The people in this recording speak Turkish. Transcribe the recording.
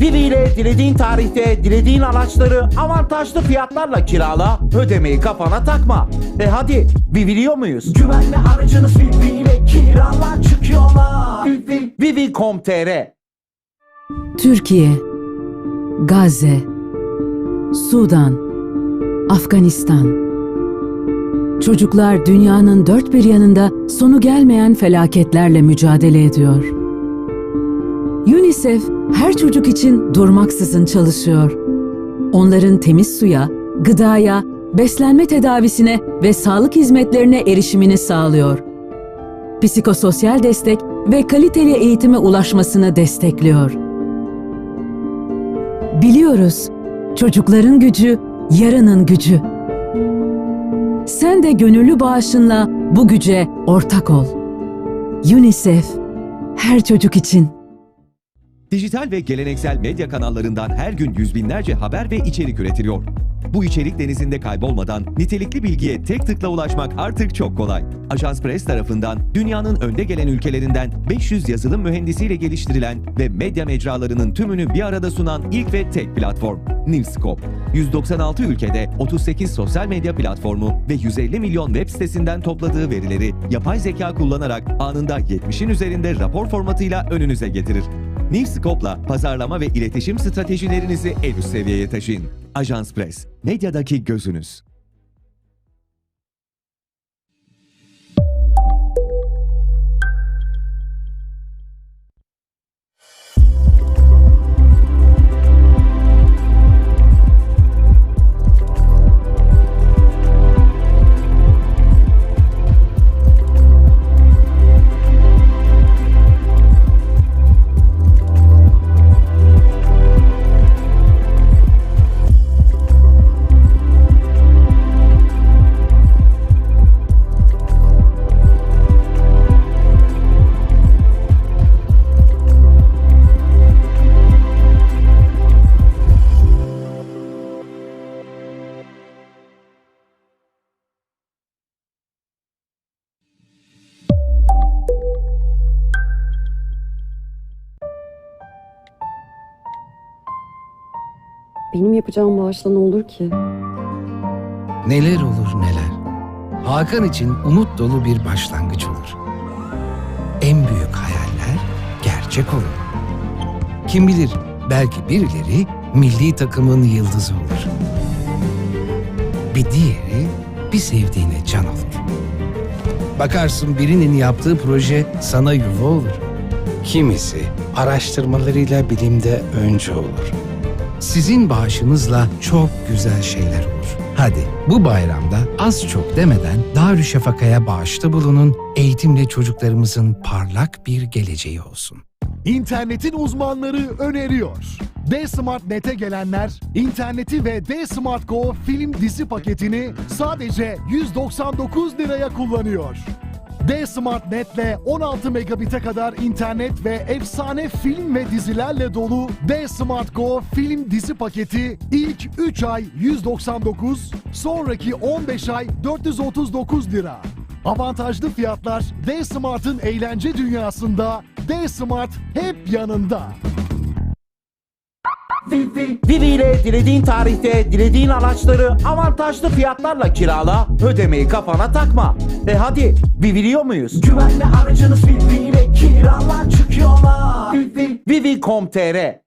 Vivi, Vivi ile dilediğin tarihte dilediğin araçları avantajlı fiyatlarla kirala, ödemeyi kafana takma. E hadi, Viviliyor muyuz? Güvenli aracınız Vivi ile kiralar çıkıyorlar Vivi Vivi.com.tr Türkiye, Gazze, Sudan, Afganistan. Çocuklar dünyanın dört bir yanında sonu gelmeyen felaketlerle mücadele ediyor. UNICEF her çocuk için durmaksızın çalışıyor. Onların temiz suya, gıdaya, beslenme tedavisine ve sağlık hizmetlerine erişimini sağlıyor. Psikososyal destek ve kaliteli eğitime ulaşmasını destekliyor. Biliyoruz, çocukların gücü yarının gücü. Sen de gönüllü bağışınla bu güce ortak ol. UNICEF, her çocuk için. Dijital ve geleneksel medya kanallarından her gün yüz binlerce haber ve içerik üretiliyor. Bu içerik denizinde kaybolmadan nitelikli bilgiye tek tıkla ulaşmak artık çok kolay. Ajans Press tarafından dünyanın önde gelen ülkelerinden 500 yazılım mühendisiyle geliştirilen ve medya mecralarının tümünü bir arada sunan ilk ve tek platform Newscope. 196 ülkede 38 sosyal medya platformu ve 150 milyon web sitesinden topladığı verileri yapay zeka kullanarak anında 70'in üzerinde rapor formatıyla önünüze getirir. Newscope'la pazarlama ve iletişim stratejilerinizi en üst seviyeye taşıyın. Ajans Press, medyadaki gözünüz. Benim yapacağım bağışla ne olur ki? Neler olur neler. Hakan için umut dolu bir başlangıç olur. En büyük hayaller gerçek olur. Kim bilir belki birileri milli takımın yıldızı olur. Bir diğeri bir sevdiğine can olur. Bakarsın birinin yaptığı proje sana yuva olur. Kimisi araştırmalarıyla bilimde önce olur. Sizin bağışınızla çok güzel şeyler olur. Hadi bu bayramda az çok demeden Darüşşafaka'ya bağışta bulunun, eğitimle çocuklarımızın parlak bir geleceği olsun. İnternetin uzmanları öneriyor. D-Smart Net'e gelenler interneti ve D-Smart Go film dizi paketini sadece 199 liraya kullanıyor. D-Smart Net'le 16 megabit'e kadar internet ve efsane film ve dizilerle dolu D-Smart Go film dizi paketi ilk 3 ay 199, sonraki 15 ay 439 lira. Avantajlı fiyatlar D-Smart'ın eğlence dünyasında D-Smart hep yanında. Vivi, Vivi ile dilediğin tarihte dilediğin araçları avantajlı fiyatlarla kirala, ödemeyi kafana takma. E hadi, Viviliyor muyuz? Güvenli aracınız Vivi ile kiralar çıkıyorlar Vivi Vivi.com.tr